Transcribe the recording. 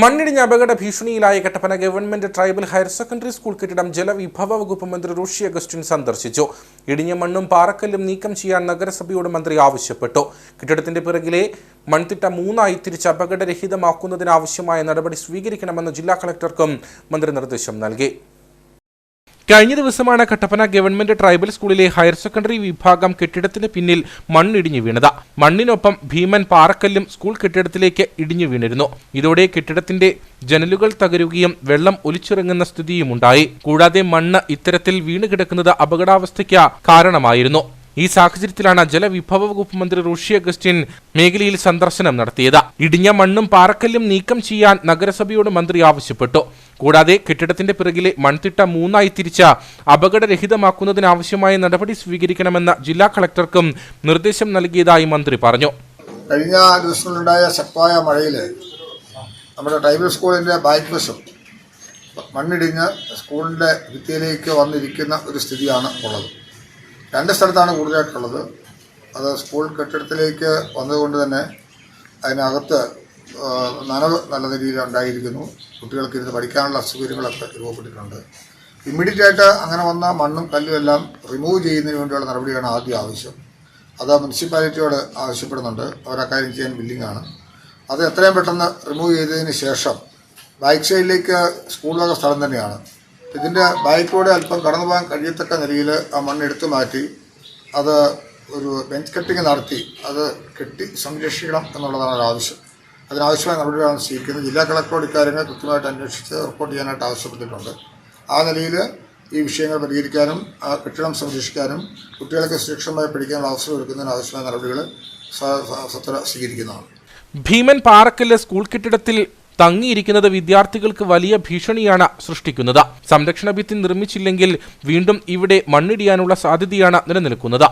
മണ്ണിടിഞ്ഞ അപകട ഭീഷണിയിലായ Kattappana government tribal higher secondary school കെട്ടിടം ജലവിഭവ വകുപ്പ് മന്ത്രി റോഷി അഗസ്റ്റിൻ സന്ദർശിച്ചു. ഇടിഞ്ഞ മണ്ണും പാറക്കല്ലും നീക്കം ചെയ്യാൻ നഗരസഭയോട് മന്ത്രി ആവശ്യപ്പെട്ടു. കെട്ടിടത്തിന്റെ പിറകിലെ മൺതിട്ട മൂന്നായി തിരിച്ച് അപകടരഹിതമാക്കുന്നതിനാവശ്യമായ നടപടി സ്വീകരിക്കണമെന്ന് ജില്ലാ കളക്ടർക്കും മന്ത്രി നിർദ്ദേശം നൽകി. കഴിഞ്ഞ ദിവസമാണ് കട്ടപ്പന ഗവൺമെന്റ് ട്രൈബൽ സ്കൂളിലെ ഹയർ സെക്കൻഡറി വിഭാഗം കെട്ടിടത്തിന് പിന്നിൽ മണ്ണിടിഞ്ഞു വീണത്. മണ്ണിനൊപ്പം ഭീമൻ പാറക്കല്ലും സ്കൂൾ കെട്ടിടത്തിലേക്ക് ഇടിഞ്ഞു വീണിരുന്നു. ഇതോടെ കെട്ടിടത്തിന്റെ ജനലുകൾ തകരുകയും വെള്ളം ഒലിച്ചിറങ്ങുന്ന സ്ഥിതിയുമുണ്ടായി. കൂടാതെ മണ്ണ് ഇത്തരത്തിൽ വീണ് കിടക്കുന്നത് അപകടാവസ്ഥയ്ക്ക് കാരണമായിരുന്നു. ഈ സാഹചര്യത്തിലാണ് ജലവിഭവ വകുപ്പ് മന്ത്രി റോഷി അഗസ്റ്റിൻ മേഖലയിൽ സന്ദർശനം നടത്തിയത്. ഇടിഞ്ഞ മണ്ണും പാറക്കല്ലും നീക്കം ചെയ്യാൻ നഗരസഭയോട് മന്ത്രി ആവശ്യപ്പെട്ടു. കൂടാതെ കെട്ടിടത്തിന്റെ പിറകിലെ മൺതിട്ട മൂന്നായി തിരിച്ച അപകടരഹിതമാക്കുന്നതിനാവശ്യമായ നടപടി സ്വീകരിക്കണമെന്ന ജില്ലാ കളക്ടർക്കും നിർദ്ദേശം നൽകിയതായി മന്ത്രി പറഞ്ഞു. കഴിഞ്ഞ ദിവസങ്ങളിലുണ്ടായ ശക്തമായ മഴയിൽ നമ്മുടെ ട്രൈബൽ സ്കൂളിന്റെ ബാക്ക് ബസ്സും മണ്ണിടിഞ്ഞ് സ്കൂളിന്റെ ഭിത്തിയിലേക്ക് വന്നിരിക്കുന്ന ഒരു സ്ഥിതിയാണ് ഉള്ളത്. രണ്ട് സ്ഥലത്താണ് കൂടുതലായിട്ടുള്ളത്. അത് സ്കൂൾ കെട്ടിടത്തിലേക്ക് വന്നതുകൊണ്ട് തന്നെ അതിനകത്ത് നനവ് നല്ല രീതിയിൽ ഉണ്ടായിരിക്കുന്നു. കുട്ടികൾക്ക് ഇരുന്ന് പഠിക്കാനുള്ള അസൗകര്യങ്ങളൊക്കെ രൂപപ്പെട്ടിട്ടുണ്ട്. ഇമ്മീഡിയറ്റ് ആയിട്ട് അങ്ങനെ വന്ന മണ്ണും കല്ലും എല്ലാം റിമൂവ് ചെയ്യുന്നതിന് വേണ്ടിയുള്ള നടപടിയാണ് ആദ്യം ആവശ്യം. അത് മുനിസിപ്പാലിറ്റിയോട് ആവശ്യപ്പെടുന്നുണ്ട്. അവരക്കാര്യം ചെയ്യാൻ ബില്ലിങ്ങാണ് അത് എത്രയും പെട്ടെന്ന് റിമൂവ് ചെയ്തതിന് ശേഷം ബാക്ക് സൈഡിലേക്ക് സ്കൂളിലൊക്കെ സ്ഥലം തന്നെയാണ്. ഇതിന്റെ ബാക്കിലൂടെ അല്പം കടന്നു പോകാൻ കഴിയത്തക്ക നിലയിൽ ആ മണ്ണ് എടുത്തു മാറ്റി അത് ഒരു ബെഞ്ച് കട്ടിങ് നടത്തി അത് കെട്ടി സംരക്ഷിക്കണം എന്നുള്ളതാണ് ആവശ്യം. അതിനാവശ്യമായ നടപടികളാണ് സ്വീകരിക്കുന്നത്. ജില്ലാ കളക്ടറോട് ഇക്കാര്യങ്ങൾ കൃത്യമായിട്ട് അന്വേഷിച്ച് റിപ്പോർട്ട് ചെയ്യാനായിട്ട് ആവശ്യപ്പെട്ടിട്ടുണ്ട്. ആ നിലയിൽ ഈ വിഷയങ്ങൾ പരിഹരിക്കാനും ആ കെട്ടിടം സംരക്ഷിക്കാനും കുട്ടികൾക്ക് സുരക്ഷിതമായി പഠിക്കാനുള്ള അവസരം ഒരുക്കുന്നതിന് ആവശ്യമായ നടപടികൾ സത്ര സ്വീകരിക്കുന്നതാണ്. ഭീമൻ പാറക്കല്ല് സ്കൂൾ കെട്ടിടത്തിൽ തങ്ങിയിരിക്കുന്നത് വിദ്യാർത്ഥികൾക്ക് വലിയ ഭീഷണിയാണ് സൃഷ്ടിക്കുന്നത്. സംരക്ഷണ ഭിത്തി നിർമ്മിച്ചില്ലെങ്കിൽ വീണ്ടും ഇവിടെ മണ്ണിടിയാനുള്ള സാധ്യതയാണ് നിലനിൽക്കുന്നത്.